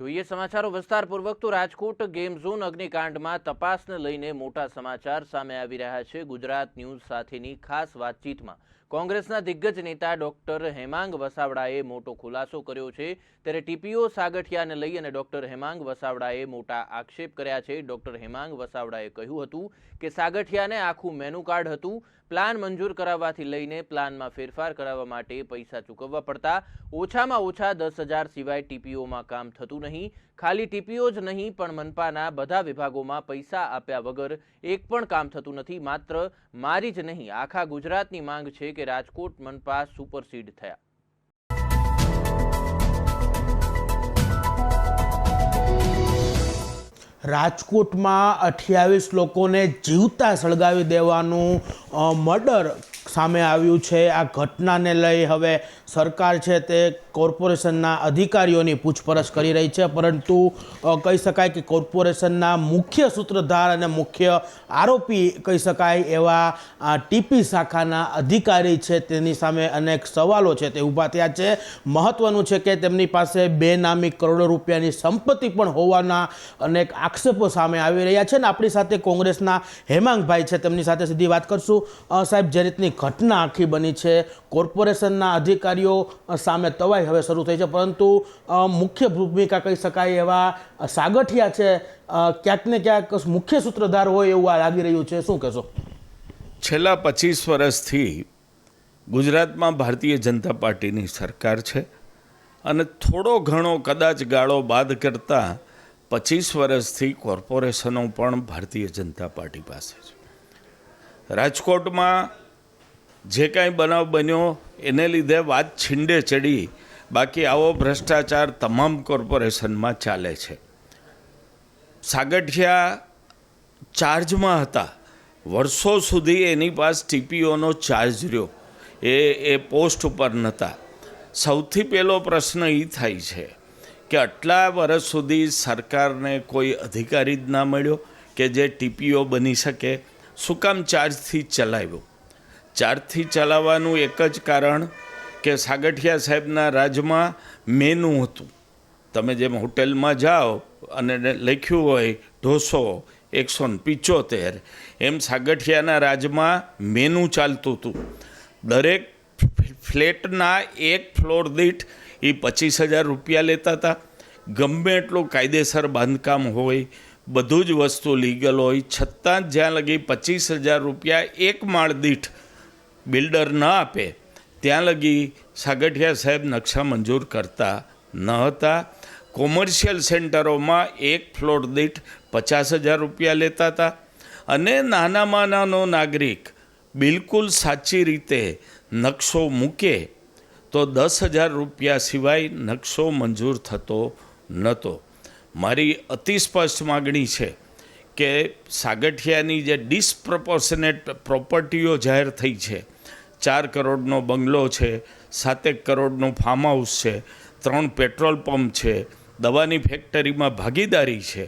જોઈએ સમાચારો વિસ્તારપૂર્વક તો રાજકોટ ગેમ ઝોન અગ્નિકાંડમાં તપાસને લઈને મોટા સમાચાર સામે આવી રહ્યા છે. ગુજરાત ન્યૂઝ સાથેની ખાસ વાતચીતમાં કોંગ્રેસના દિગ્ગજ નેતા ડોક્ટર હેમાંગ વસાવડાએ મોટો ખુલાસો કર્યો છે. ત્યારે ટીપીઓ સાગઠિયાને લઈ અને ડોક્ટર હેમાંગ વસાવડાએ મોટા આક્ષેપ કર્યા છે. ડોક્ટર હેમાંગ વસાવડાએ કહ્યું હતું કે સાગઠિયાને આખું મેનુ કાર્ડ હતું. પ્લાન મંજૂર કરાવવાથી લઈને પ્લાનમાં ફેરફાર કરાવવા માટે પૈસા ચૂકવવા પડતા. ઓછામાં ઓછા દસ હજાર સિવાય ટીપીઓમાં કામ થતું નહીં. ખાલી ટીપીઓ જ નહીં, પણ મનપાના બધા વિભાગોમાં પૈસા આપ્યા વગર એક પણ કામ થતું નથી. માત્ર મારી જ નહીં, આખા ગુજરાતની માંગ છે કે રાજકોટ મનપા સુપરસીડ થયા. રાજકોટમાં અઠ્યાવીસ લોકોને જીવતા સળગાવી દેવાનું મર્ડર સામે આવ્યું છે. આ ઘટનાને લઈ હવે સરકાર છે તે કોર્પોરેશનના અધિકારીઓની પૂછપરછ કરી રહી છે. પરંતુ કહી શકાય કે કોર્પોરેશનના મુખ્ય સૂત્રધાર અને મુખ્ય આરોપી કહી શકાય એવા ટીપી શાખાના અધિકારી છે તેની સામે અનેક સવાલો છે તે ઊભા થયા છે. મહત્વનું છે કે તેમની પાસે બેનામી કરોડો રૂપિયાની સંપત્તિ પણ હોવાના અનેક આક્ષેપો સામે આવી રહ્યા છે ને આપણી સાથે કોંગ્રેસના હેમાંગભાઈ છે તેમની સાથે સીધી વાત કરશું. સાહેબ, જે રીતની ઘટના આખી બની છે, કોર્પોરેશનના અધિકારીઓ સામે તવાઈ હવે શરૂ થઈ છે. પરંતુ મુખ્ય ભૂમિકા કહી શકાય એવા સાગઠિયા છે. ક્યાંક ને ક્યાંક મુખ્ય સૂત્રધાર હોય એવું આ લાગી રહ્યું છે. શું કહેશો? છેલ્લા પચીસ વર્ષથી ગુજરાતમાં ભારતીય જનતા પાર્ટીની સરકાર છે અને થોડો ઘણો કદાચ ગાળો બાદ કરતાં પચીસ વર્ષથી કોર્પોરેશનો પણ ભારતીય જનતા પાર્ટી પાસે છે. રાજકોટમાં જે કાંઈ બનાવ બન્યો, એને લીધે વાત છીંડે ચડી બાકી આવો ભ્રષ્ટાચાર તમામ કોર્પોરેશનમાં ચાલે છે. સાગઠિયા ચાર્જમાં હતા. વર્ષો સુધી એની પાસે ટીપીઓનો ચાર્જ રહ્યો. એ એ પોસ્ટ ઉપર નહોતા. સૌથી પહેલો પ્રશ્ન એ થાય છે કે આટલા વર્ષ સુધી સરકારને કોઈ અધિકારી જ ના મળ્યો કે જે ટીપીઓ બની શકે? શું કામ ચાર્જથી ચલાવ્યો? ચાર્જથી ચલાવવાનું એક જ કારણ કે સાગઠિયા સાહેબના રાજમાં મેનુ હતું. તમે જેમ હોટેલમાં જાઓ અને લખ્યું હોય ઢોસો એકસો ને પિચોતેર, એમ સાગઠિયાના રાજમાં મેનુ ચાલતું હતું. દરેક ફ્લેટના એક ફ્લોર દીઠ એ પચીસ હજાર રૂપિયા લેતા હતા. ગમે એટલું કાયદેસર બાંધકામ હોય, બધું જ વસ્તુ લીગલ હોય, છતાં જ્યાં લગી પચીસ હજાર રૂપિયા એક માળ દીઠ બિલ્ડર ન આપે ત્યાં લગી સાગઠિયા સાહેબ નકશા મંજૂર કરતા ન હતા. કોમર્શિયલ સેન્ટરોમાં એક ફ્લોર દીઠ પચાસ હજાર રૂપિયા લેતા હતા. અને નાનામાં નાનો નાગરિક બિલકુલ સાચી રીતે નકશો મૂકે તો દસ હજાર રૂપિયા સિવાય નકશો મંજૂર થતો નહોતો. મારી અતિ સ્પષ્ટ માગણી છે કે સાગઠિયાની જે ડિસપ્રપોર્શનેટ પ્રોપર્ટીઓ જાહેર થઈ છે ચાર કરોડનો બંગલો છે, સાતેક કરોડનું ફાર્મ હાઉસ છે, ત્રણ પેટ્રોલ પંપ છે, દવાની ફેક્ટરીમાં ભાગીદારી છે.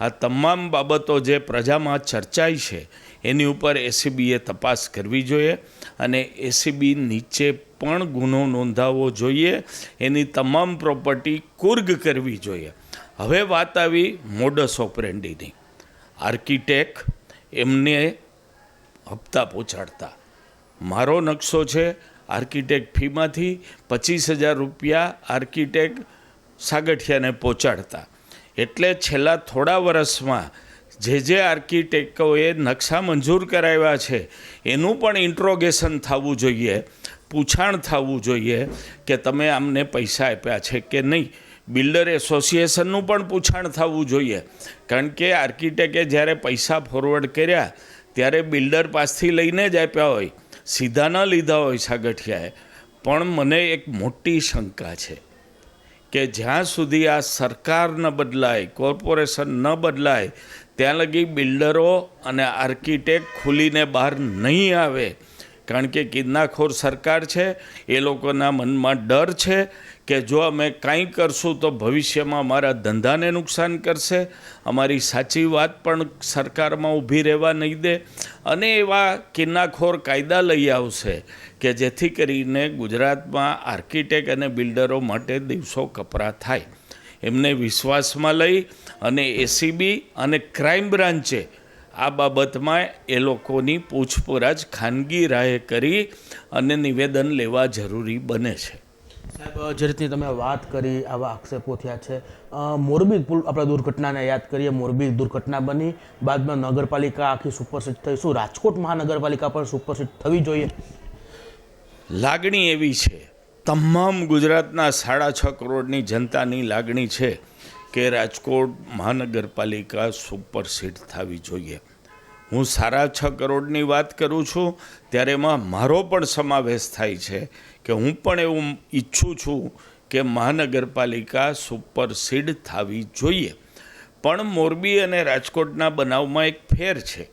આ તમામ બાબતો જે પ્રજામાં ચર્ચાઈ છે, એની ઉપર એસીબીએ તપાસ કરવી જોઈએ અને એસીબી નીચે પણ ગુનો નોંધાવવો જોઈએ, એની તમામ પ્રોપર્ટી કુર્ગ કરવી જોઈએ. હવે વાત આવી મોડસ ઓપરેન્ડીની આર્કિટેક એમને હપ્તા પહોંચાડતા. મારો નકશો છે આર્કિટેક ફીમાંથી પચીસ હજાર રૂપિયા આર્કિટેક સાગઠિયાને પહોંચાડતા. એટલે છેલ્લા થોડા વર્ષમાં જે જે આર્કિટેક્ટોએ નકશા મંજૂર કરાવ્યા છે, એનું પણ ઇન્ટ્રોગેશન થવું જોઈએ, પૂછાણ થવું જોઈએ કે તમે આમને પૈસા આપ્યા છે કે નહીં. બિલ્ડર એસોસિએશનનું પણ પૂછાણ થવું જોઈએ. કારણ કે આર્કિટેક્ટે જ્યારે પૈસા ફોરવર્ડ કર્યા, ત્યારે બિલ્ડર પાસથી લઈને જ આપ્યા હોય. સીધા ન લીધા હોય સાગઠિયાએ, પણ મને એક મોટી શંકા છે કે જ્યાં સુધી આ સરકાર ન બદલાય, કોર્પોરેશન ન બદલાય, ત્યાં લગી બિલ્ડરો અને આર્કિટેક્ટ ખુલીને બહાર નહીં આવે. કારણ કે કિડનાખોર સરકાર છે, એ લોકોના મનમાં ડર છે કે જો અમે કાંઈ કરશું તો ભવિષ્યમાં અમારા ધંધાને નુકસાન કરશે. અમારી સાચી વાત પણ સરકારમાં ઊભી રહેવા નહીં દે. અને એવા કિન્નાખોર કાયદા લઈ આવશે કે જેથી કરીને ગુજરાતમાં આર્કિટેક્ટ અને બિલ્ડરો માટે દિવસો કપરા થાય. એમને વિશ્વાસમાં લઈ અને એસીબી અને ક્રાઇમ બ્રાન્ચે આ બાબતમાં એ લોકોની પૂછપરછ ખાનગી રાહે કરી અને નિવેદન લેવા જરૂરી બને છે. સાહેબ, જે રીતની તમે વાત કરી, આવા આક્ષેપો થયા છે મોરબી પુલ આપણે દુર્ઘટનાને યાદ કરીએ, મોરબી દુર્ઘટના બની, બાદમાં નગરપાલિકા આખી સુપરસીટ થઈ, શું રાજકોટ મહાનગરપાલિકા પણ સુપરસીટ થવી જોઈએ? લાગણી એવી છે, તમામ ગુજરાતના સાડા છ કરોડની જનતાની લાગણી છે કે રાજકોટ મહાનગરપાલિકા સુપરસીટ થવી જોઈએ. હું સાડા છ કરોડની વાત કરું છું, ત્યારે એમાં મારો પણ સમાવેશ થાય છે કે હું પણ એવું ઈચ્છું છું કે મહાનગરપાલિકા સુપરસીડ થવી જોઈએ. પણ મોરબી અને રાજકોટના બનાવમાં એક ફેર છે.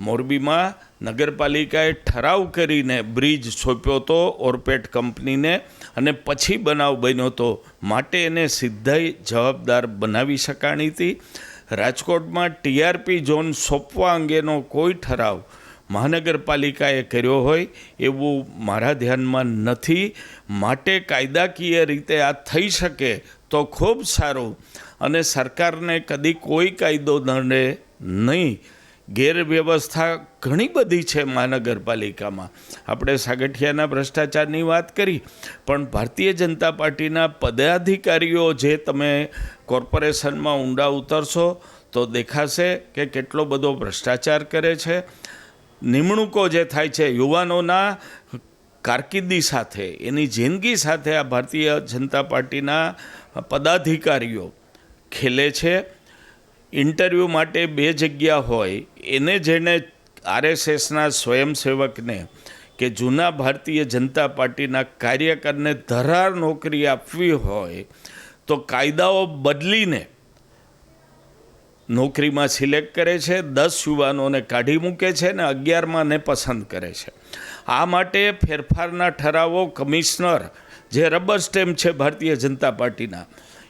મોરબીમાં નગરપાલિકાએ ઠરાવ કરીને બ્રિજ સોંપ્યો હતો ઓરપેટ કંપનીને અને પછી બનાવ બન્યો હતો માટે એને સીધા જવાબદાર બનાવી શકાણી હતી. રાજકોટમાં ટીઆરપી ઝોન સોંપવા અંગેનો કોઈ ઠરાવ મહાનગરપાલિકાએ કર્યો હોય એવું મારા ધ્યાનમાં નથી. માટે કાયદાકીય રીતે આ થઈ શકે તો ખૂબ સારું અને સરકારને કદી કોઈ કાયદો દંડે નહીં. ગેરવ્યવસ્થા ઘણી બધી છે મહાનગરપાલિકામાં. આપણે સાગઠિયાના ભ્રષ્ટાચારની વાત કરી, પણ ભારતીય જનતા પાર્ટીના પદાધિકારીઓ જે તમે કોર્પોરેશનમાં ઊંડા ઉતરશો તો દેખાશે કે કેટલો બધો ભ્રષ્ટાચાર કરે છે. નિમણૂકો જે થાય છે યુવાનોના કારકિર્દી સાથે, એની જિંદગી સાથે આ ભારતીય જનતા પાર્ટીના પદાધિકારીઓ ખેલે છે. ઇન્ટરવ્યૂ માટે બે જગ્યા હોય, એને જેને આરએસએસના સ્વયંસેવકને કે જૂના ભારતીય જનતા પાર્ટીના કાર્યકરને ધરાર નોકરી આપવી હોય તો કાયદાઓ બદલીને નોકરીમાં સિલેક્ટ કરે છે, દસ યુવાનોને કાઢી મૂકે છે ને અગિયારમાંને પસંદ કરે છે. આ માટે ફેરફારના ઠરાવો કમિશનર, જે રબર સ્ટેમ્પ છે ભારતીય જનતા પાર્ટીના,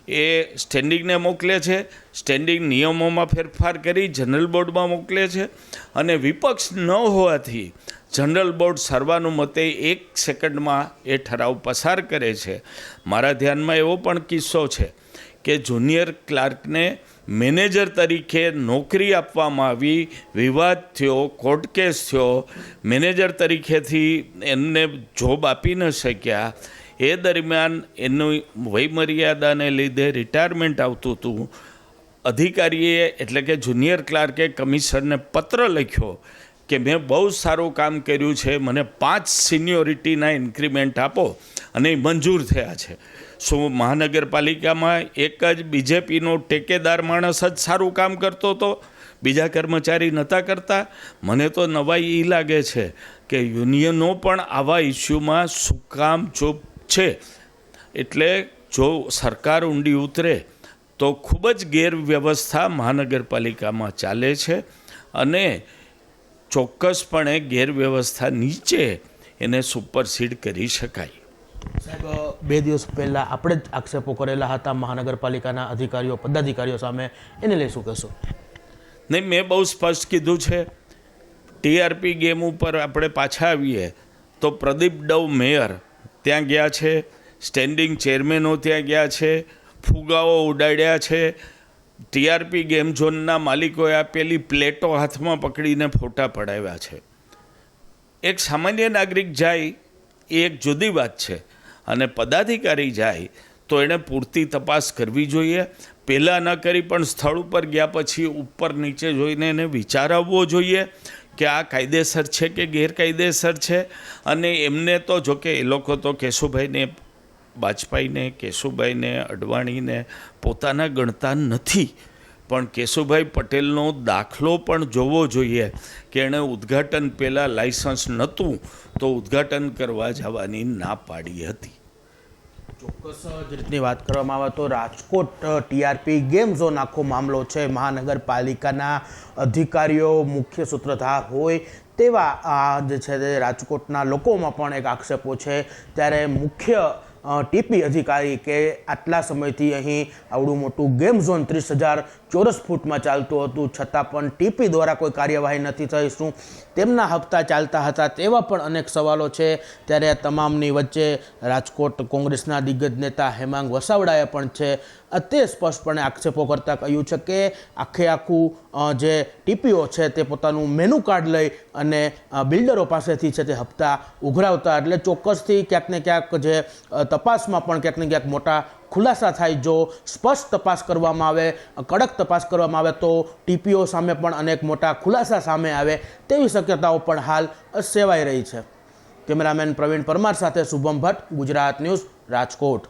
એ સ્ટેન્ડિંગને મોકલે છે, સ્ટેન્ડિંગ નિયમોમાં ફેરફાર કરી જનરલ બોર્ડમાં મોકલે છે અને વિપક્ષ ન હોવાથી જનરલ બોર્ડ સર્વાનુમતે એક સેકન્ડમાં એ ઠરાવ પસાર કરે છે. મારા ધ્યાનમાં એવો પણ કિસ્સો છે કે જુનિયર ક્લાર્કને મેનેજર તરીકે નોકરી આપવામાં આવી, વિવાદ થયો, કોર્ટ કેસ થયો, મેનેજર તરીકેથી એમને જોબ આપી ન શક્યા. એ દરમિયાન એનું વયમર્યાદાને લીધે રિટાયરમેન્ટ આવતું હતું. અધિકારીએ એટલે કે જુનિયર ક્લાર્કે કમિશનરને પત્ર લખ્યો. કે મેં બહુ સારું કામ કર્યું છે, મને પાંચ સિનિયોરિટીના ઇન્ક્રીમેન્ટ આપો અને એ મંજૂર થયા છે. શું મહાનગરપાલિકામાં એક જ બીજેપીનો ટેકેદાર માણસ જ સારું કામ કરતો હતો બીજા કર્મચારી નહોતા કરતા? મને તો નવાઈ એ લાગે છે કે યુનિયનો પણ આવા ઇસ્યુમાં શું કામ ચૂપ છે. એટલે જો સરકાર ઊંડી ઉતરે તો ખૂબ જ ગેરવ્યવસ્થા મહાનગરપાલિકામાં ચાલે છે અને ચોક્કસપણે ગેરવ્યવસ્થા નીચે એને સુપરસીડ કરી શકાય. સાહેબ બે દિવસ પહેલાં આપણે જ આક્ષેપો કરેલા હતા મહાનગરપાલિકાના અધિકારીઓ પદાધિકારીઓ સામે. એને લઈ શું કહેશો? નહીં મેં બહુ સ્પષ્ટ કીધું છે. ટીઆરપી ગેમ ઉપર આપણે પાછા આવીએ તો પ્રદીપ ડવ મેયર ત્યાં ગયા છે સ્ટેન્ડિંગ ચેરમેનો ત્યાં ગયા છે ફુગાઓ ઉડાડ્યા છે ટીઆરપી ગેમ ઝોનના માલિકોએ આપેલી પ્લેટો હાથમાં પકડીને ફોટા પડાવ્યા છે. એક સામાન્ય નાગરિક જાય, એ એક જુદી વાત છે. અને પદાધિકારી જાય, તો એણે પૂરતી તપાસ કરવી જોઈએ. પહેલાં ન કરી પણ સ્થળ ઉપર ગયા પછી ઉપર નીચે જોઈને એને વિચારવવો જોઈએ કે આ કાયદેસર છે કે ગેરકાયદેસર છે. અને એમને તો જોકે એ લોકો તો કેશુભાઈને વાજપેયીને કેશુભાઈને, અડવાણીને પોતાના ગણતા નથી. પણ કેશુભાઈ પટેલનો દાખલો પણ જોવો જોઈએ કે એણે ઉદ્ઘાટન પહેલાં લાઇસન્સ નહોતું તો ઉદ્ઘાટન કરવા જવાની ના પાડી હતી. ચોક્કસ જ રીતની વાત કરવામાં આવે તો રાજકોટ ટીઆરપી ગેમ ઝોન આખો મામલો છે. મહાનગરપાલિકાના અધિકારીઓ મુખ્ય સૂત્રધાર હોય તેવા આ જે છે તે રાજકોટના લોકોમાં પણ એક આક્ષેપો છે. ત્યારે મુખ્ય ટીપી અધિકારી કે આટલા સમયથી અહીં આવડું મોટું ગેમ ઝોન ત્રીસ હજાર ચોરસ ફૂટમાં ચાલતું હતું. છતાં પણ ટીપી દ્વારા કોઈ કાર્યવાહી નથી થઈ શું તેમના હપ્તા ચાલતા હતા તેવા પણ અનેક સવાલો છે. ત્યારે આ તમામની વચ્ચે રાજકોટ કોંગ્રેસના દિગ્ગજ નેતા હેમાંગ વસાવડાએ પણ છે. તે સ્પષ્ટપણે આક્ષેપો કરતાં કહ્યું છે કે આખે આખું જે ટીપીઓ છે તે પોતાનું મેનુ કાર્ડ લઈ અને બિલ્ડરો પાસેથી છે તે હપ્તા ઉઘરાવતા. એટલે ચોક્કસથી ક્યાંક ને ક્યાંક જે તપાસમાં પણ ક્યાંક ને ક્યાંક મોટા ખુલાસા થાય જો સ્પષ્ટ તપાસ કરવામાં આવે, કડક તપાસ કરવામાં આવે તો ટીપીઓ સામે પણ અનેક મોટા ખુલાસા સામે આવે તેવી શક્યતાઓ પણ હાલ સેવાઈ રહી છે. કેમેરામેન પ્રવીણ પરમાર સાથે શુભમ ભટ્ટ, ગુજરાત ન્યૂઝ, રાજકોટ.